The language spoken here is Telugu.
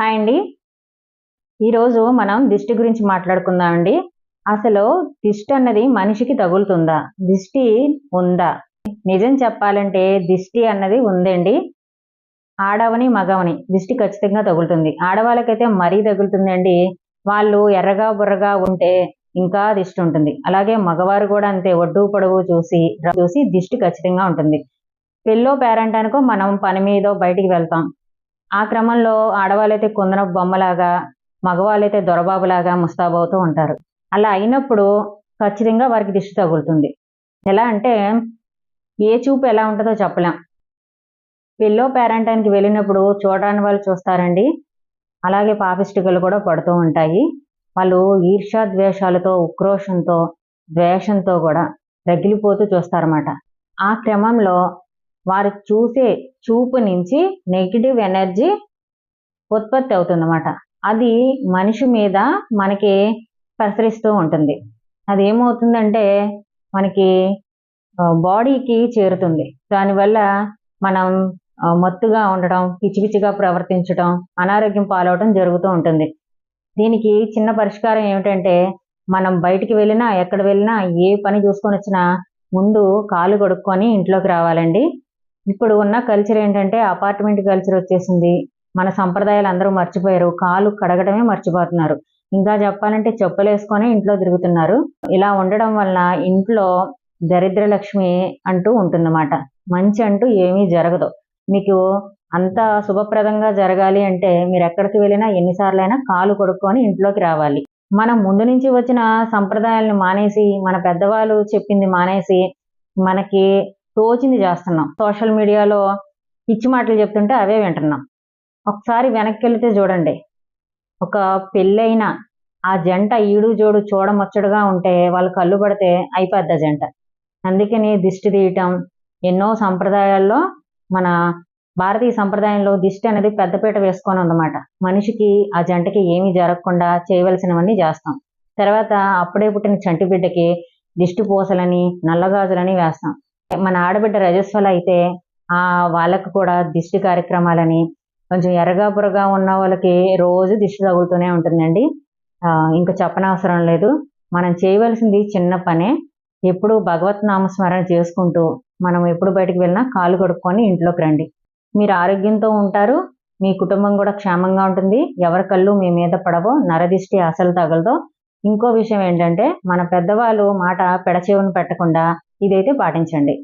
హాయ్ అండి. ఈరోజు మనం దిష్టి గురించి మాట్లాడుకుందామండి. అసలు దిష్టి అన్నది మనిషికి తగులుతుందా? దిష్టి ఉందా? నిజం చెప్పాలంటే దిష్టి అన్నది ఉందండి. ఆడవని మగవని దిష్టి ఖచ్చితంగా తగులుతుంది. ఆడవాళ్ళకైతే మరీ తగులుతుందండి. వాళ్ళు ఎర్రగా బుర్రగా ఉంటే ఇంకా దిష్టి ఉంటుంది. అలాగే మగవారు కూడా అంతే ఒడ్డు పొడవు చూసి చూసి దిష్టి ఖచ్చితంగా ఉంటుంది. పెళ్ళో పేరంటానికో మనం పని మీద బయటికి వెళ్తాం. ఆ క్రమంలో ఆడవాళ్ళైతే కుందన బొమ్మలాగా మగవాళ్ళైతే దొరబాబులాగా ముస్తాబవుతూ ఉంటారు. అలా అయినప్పుడు ఖచ్చితంగా వారికి దిష్టి తగులుతుంది. ఎలా అంటే ఏ చూపు ఎలా ఉంటుందో చెప్పలేం. పెళ్ళో పేరంటానికి వెళ్ళినప్పుడు చూడడానికి వాళ్ళు చూస్తారండి. అలాగే పాపిస్టికలు కూడా పడుతూ ఉంటాయి. వాళ్ళు ఈర్ష్యా ద్వేషాలతో ఉక్రోషంతో ద్వేషంతో కూడా రగిలిపోతూ చూస్తారన్నమాట. ఆ క్రమంలో వారు చూసే చూపు నుంచి నెగిటివ్ ఎనర్జీ ఉత్పత్తి అవుతుందన్నమాట. అది మనిషి మీద మనకి ప్రసరిస్తూ ఉంటుంది. అది ఏమవుతుందంటే మనకి బాడీకి చేరుతుంది. దానివల్ల మనం మత్తుగా ఉండడం పిచ్చి పిచ్చిగా ప్రవర్తించడం అనారోగ్యం పాలవడం జరుగుతూ ఉంటుంది. దీనికి చిన్న పరిష్కారం ఏమిటంటే మనం బయటికి వెళ్ళినా ఎక్కడ వెళ్ళినా ఏ పని చూసుకొని వచ్చినా ముందు కాలు కొడుక్కొని ఇంట్లోకి రావాలండి. ఇప్పుడు ఉన్న కల్చర్ ఏంటంటే అపార్ట్మెంట్ కల్చర్ వచ్చేసింది. మన సంప్రదాయాలు అందరూ మర్చిపోయారు. కాలు కడగడమే మర్చిపోతున్నారు. ఇంకా చెప్పాలంటే చెప్పులు వేసుకొని ఇంట్లో తిరుగుతున్నారు. ఇలా ఉండడం వలన ఇంట్లో దరిద్ర లక్ష్మి అంటూ ఉంటుందన్నమాట. మంచి అంటూ ఏమీ జరగదు. మీకు అంత శుభప్రదంగా జరగాలి అంటే మీరు ఎక్కడికి వెళ్ళినా ఎన్నిసార్లైనా కాలు కొడుక్కొని ఇంట్లోకి రావాలి. మనం ముందు నుంచి వచ్చిన సంప్రదాయాలను మానేసి మన పెద్దవాళ్ళు చెప్పింది మానేసి మనకి తోచింది చేస్తున్నాం. సోషల్ మీడియాలో పిచ్చి మాటలు చెప్తుంటే అవే వింటున్నాం. ఒకసారి వెనక్కి వెళితే చూడండి. ఒక పెళ్ళైన ఆ జంట ఈడు జోడు చూడముచ్చడుగా ఉంటే వాళ్ళు కళ్ళు పడితే అయిపోద్ది ఆ జంట. అందుకని దిష్టి తీయటం ఎన్నో సంప్రదాయాల్లో మన భారతీయ సంప్రదాయంలో దిష్టి అనేది పెద్దపీట వేసుకొని ఉందన్నమాట. మనిషికి ఆ జంటకి ఏమీ జరగకుండా చేయవలసినవన్నీ చేస్తాం. తర్వాత అప్పుడే పుట్టిన చంటి బిడ్డకి దిష్టి పూసలని నల్లగాజులని వేస్తాం. మన ఆడబిడ్డ రజస్వలు అయితే ఆ వాళ్ళకు కూడా దిష్టి కార్యక్రమాలని కొంచెం ఎర్రగా బుర్రగా ఉన్న వాళ్ళకి రోజు దిష్టి తగులుతూనే ఉంటుందండి. ఇంకా చెప్పనవసరం లేదు. మనం చేయవలసింది చిన్న పనే. ఎప్పుడు భగవత్ నామస్మరణ చేసుకుంటూ మనం ఎప్పుడు బయటకు వెళ్ళినా కాలు కడుక్కొని ఇంట్లోకి రండి. మీరు ఆరోగ్యంతో ఉంటారు. మీ కుటుంబం కూడా క్షేమంగా ఉంటుంది. ఎవరి కళ్ళు మీ మీద పడవో నరదిష్టి అసలు తగలదో. ఇంకో విషయం ఏంటంటే మన పెద్దవాళ్ళు మాట పెడచేవును పెట్టకుండా ఇదైతే పాటించండి.